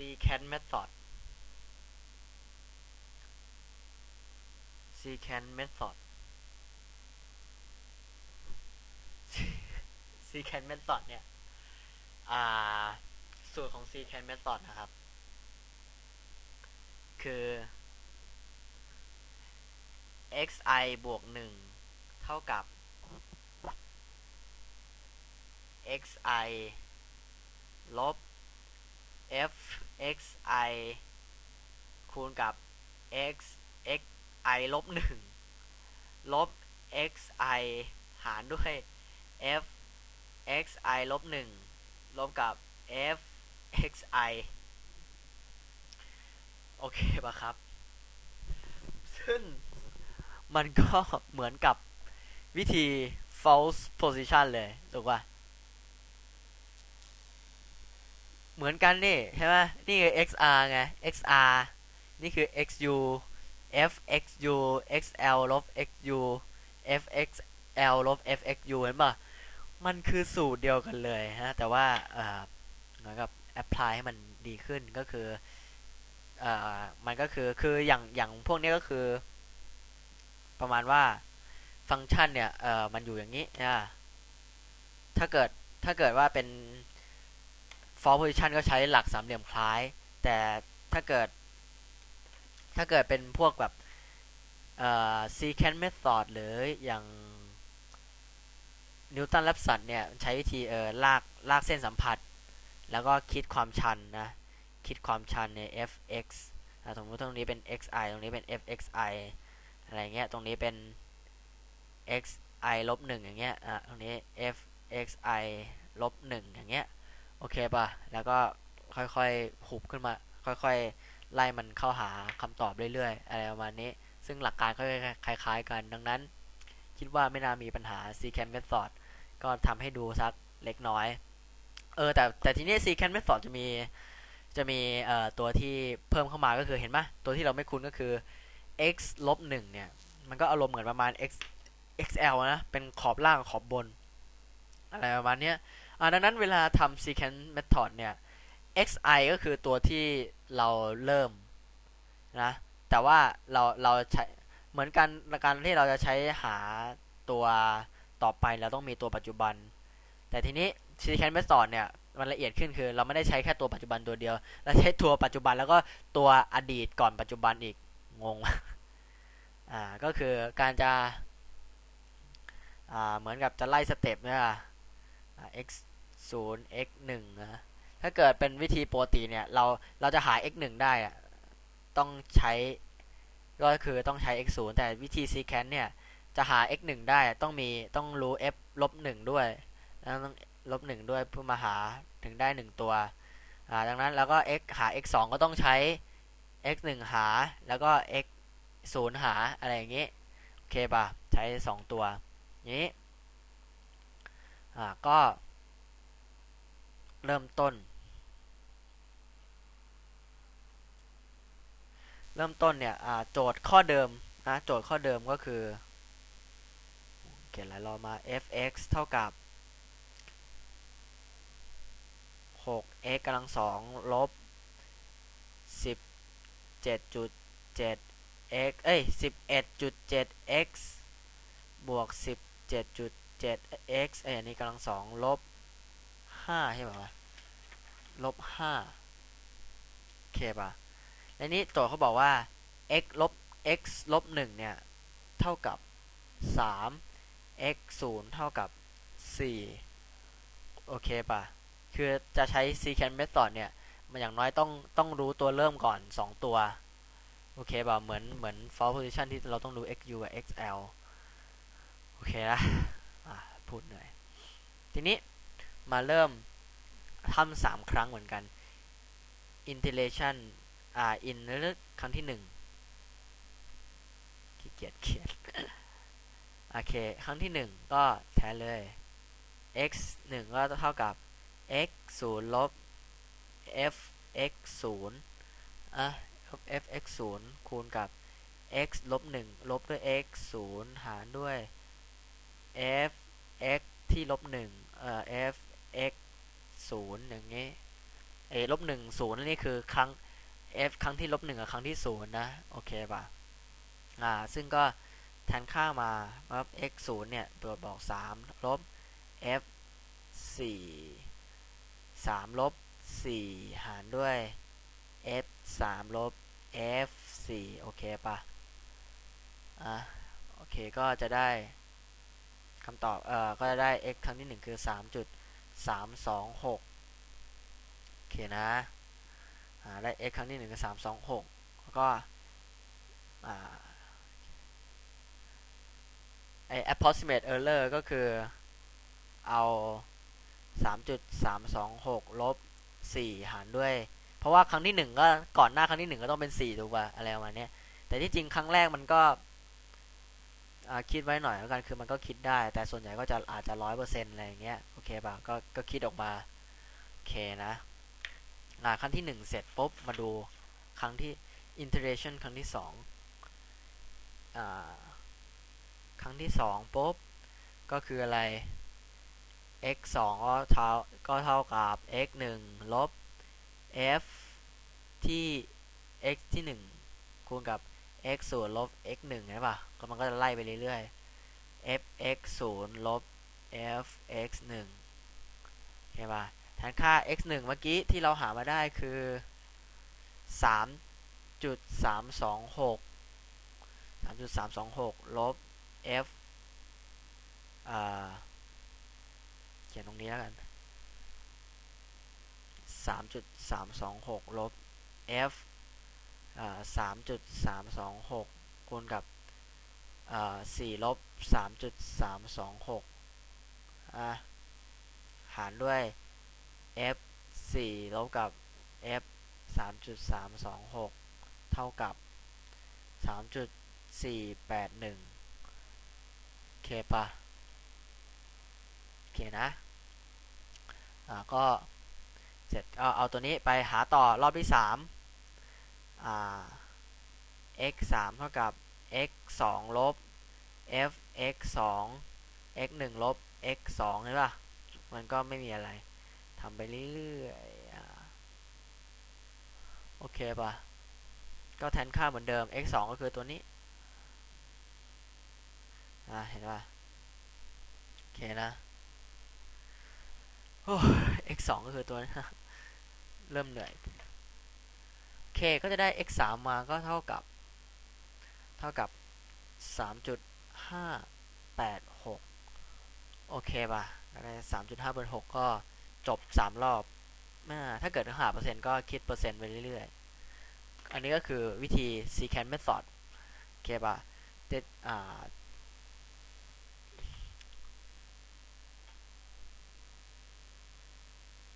secant method secant method secant method เนี่ยสูตรของ secant method นะครับ คือ xi บวก 1 เท่ากับ xi ลบ f xi คูณกับ x xi ลบ1ลบ xi หารด้วย f xi ลบ1ลบกับ f xi โอเคปะครับ ซึ่งมันก็เหมือนกับวิธี false position เลย ถูกป่ะ เหมือนกันนี่ใช่ไหมนี่คือ xr ไง xr นี่คือ xu f xu xl ลบ xu f xl ลบ f xu เห็นป่ะ มันคือสูตรเดียวกันเลยฮะ แต่ว่าเหมือนกับ apply ให้มันดีขึ้นก็คืออมันก็คือ คืออย่างอย่างพวกนี้ก็คือ ประมาณว่าฟังก์ชันเนี่ยเออมันอยู่อย่างนี้นะถ้าเกิดถ้าเกิดว่าเป็น for position ก็ใช้หลักสามเหลี่ยมคล้าย แต่ถ้าเกิด ถ้าเกิดเป็นพวกแบบเอ่อ secant method หรืออย่างนิวตันแลปสันเนี่ย ใช้วิธีเออลากลากเส้นสัมผัส แล้วก็คิดความชันนะ คิดความชันใน fx สมมติตรงนี้เป็น xi ตรงนี้เป็น fxi อะไรเงี้ย ตรงนี้เป็น xi ลบหนึ่งอย่างเงี้ย อะ ตรงนี้ fxi ลบหนึ่งอย่างเงี้ย โอเคป่ะ แล้วก็ค่อยๆหุบขึ้นมา ค่อยๆ ไล่มันเข้าหาคำตอบเรื่อยๆ อะไรประมาณนี้ ซึ่งหลักการก็คล้ายๆ กัน ดังนั้น คิดว่าไม่น่ามีปัญหา secant method ก็ทำให้ดูสักเล็กน้อย เออ แต่แต่ทีนี้ secant method จะมี จะมีเอ่อตัวที่เพิ่มเข้ามาก็คือเห็นไหมตัวที่เราไม่คุ้นก็คือ x ลบหนึ่งเนี่ย มันก็อารมณ์เหมือนประมาณ x xl นะ เป็นขอบล่างขอบบน อะไรประมาณนี้อ่า ดังนั้นเวลาทำ secant method เนี่ย xi ก็คือตัวที่เราเริ่มนะแต่ว่าเราเราใช้เหมือนกันการที่เราจะใช้หาตัวต่อไปเราต้องมีตัวปัจจุบัน แต่ทีนี้ secant method เนี่ยมันละเอียดขึ้นคือ เราไม่ได้ใช้แค่ตัวปัจจุบันตัวเดียว เราใช้ตัวปัจจุบันแล้วก็ตัวอดีตก่อนปัจจุบันอีกงงอ่าก็คือการจะอ่าเหมือนกับจะไล่สเต็ปเนี่ย x 0 x 1นะถ้าเกิดเป็นวิธีปกติเนี่ย เราเราจะหา x 1ได้อะต้องใช้ก็คือต้องใช้ x 0แต่วิธี secant เนี่ย จะหา x 1ได้ต้องมีต้องรู้ f ลบ1ด้วยแล้วต้องลบ1ด้วยเพื่อมาหาถึงได้ 1 ตัวอ่าดังนั้นแล้วก็ x หา x 2ก็ต้องใช้ x 1หา แล้วก็ x 0หาอะไรอย่างงี้โอเคป่ะใช้ 2 ตัวนี้อ่าก็ เริ่มต้น เริ่มต้นเนี่ยโจทย์ข้อเดิมนะโจทย์ข้อเดิมก็คือเขียนหลายรอมา f(x) เท่ากับ 6x กำลังสองลบ 17.7 x เอ้ย 11.7 x บวก 17.7 x เอ้ยอันนี้กำลังสองลบ 5ใช่ป่ะลบ5โอเคป่ะในนี้โจทย์เขาบอกว่า x ลบ x ลบ1เนี่ย เท่ากับ3 x 0เท่ากับ4โอเคป่ะ คือจะใช้ secant method เนี่ย มันอย่างน้อยต้องต้องรู้ตัวเริ่มก่อน 2 ตัว โอเคป่ะ เหมือนเหมือน false position ที่เราต้องรู้ xu กับ xl โอเคนะพูดหน่อย ทีนี้มาเริ่ม ทำสามครั้งเหมือนกัน integration อ่า in ครั้งที่หนึ่งขี้เกียจเขียนโอเค ครั้งที่หนึ่งก็แทนเลย x หนึ่งก็เท่ากับ x ศูนย์ลบ f x ศูนย์อะ f x ศูนย์คูณกับ x ลบหนึ่งลบด้วย x ศูนย์หารด้วย f x ที่ลบหนึ่งเอ่อ f x ศูนย์อย่างงี้เอลบหนึ่งศูนย์นี่คือครั้ง f ครั้งที่ลบหนึ่งกับครั้งที่ศูนย์นะ โอเคป่ะอ่าซึ่งก็แทนค่ามาว่า x ศูนย์เนี่ยเปิดบอกสามลบ f สี่สามลบสี่หารด้วย f สามลบ f สี่โอเคป่ะอะโอเคก็จะได้คำตอบเอ่อก็จะได้ x ครั้งที่หนึ่งคือสามจุด สามสองหกโอเคนะได้ x ครั้งที่หนึ่งคือสามสองหกแล้วก็อ่าไอ approximate error ก็คือเอา 3.326 ลบ 4 หารด้วย เพราะว่าครั้งที่ 1 ก็ก่อนหน้าครั้งที่ 1 ก็ต้องเป็น 4 ถูกป่ะอะไรประมาณนี้แต่ที่จริงครั้งแรกมันก็ คิดไว้หน่อยแล้วกันคือมันก็คิดได้ แต่ส่วนใหญ่ก็จะอาจจะร้อยเปอร์เซ็นต์อะไรอย่างเงี้ยโอเคป่ะก็ก็คิดออกมาโอเคนะอ่าครั้งที่ 1 เสร็จปุ๊บมาดูครั้งที่ iteration ครั้งที่2อ่าครั้งที่2ปุ๊บก็คืออะไร x 2ก็เท่าก็เท่ากับ x 1ลบ f ที่ x ที่ 1 คูณกับ x 0ลบ x 1ใช่ป่ะก็มันก็จะไล่ไปเรื่อยๆ f x 0ลบ f x 1ใช่ป่ะแทนค่า x 1เมื่อกี้ที่เราหามาได้คือ 3.326 3.326 ลบ f อ่าเขียนตรงนี้แล้วกัน 3.326 ลบ f อ่า3.326คูณกับอ่า4ลบ3.326อ่าหารด้วย f 4ลบกับ f 3.326เท่ากับ3.481โอเคปะโอเคนะอ่าก็เสร็จเอาเอาตัวนี้ไปหาต่อรอบที่3อ่า x 3เท่ากับ x 2ลบ f x 2 x 1ลบ x 2ใช่ป่ะ มันก็ไม่มีอะไรทำไปเรื่อยๆ โอเคป่ะ ก็แทนค่าเหมือนเดิม x 2ก็คือตัวนี้ อ่า เห็นป่ะ โอเคนะโอ้ x 2ก็คือตัวนี้ เริ่มเหนื่อย โอเคก็จะได้ x 3มาก็เท่ากับ เท่ากับ 3.586 โอเคป่ะได้3.5เป็น6ก็จบ 3 รอบ ถ้าเกิดหาเปอร์เซ็นต์ก็คิดเปอร์เซ็นต์ไปเรื่อยๆ อันนี้ก็คือวิธี secant method โอเคป่ะอ่า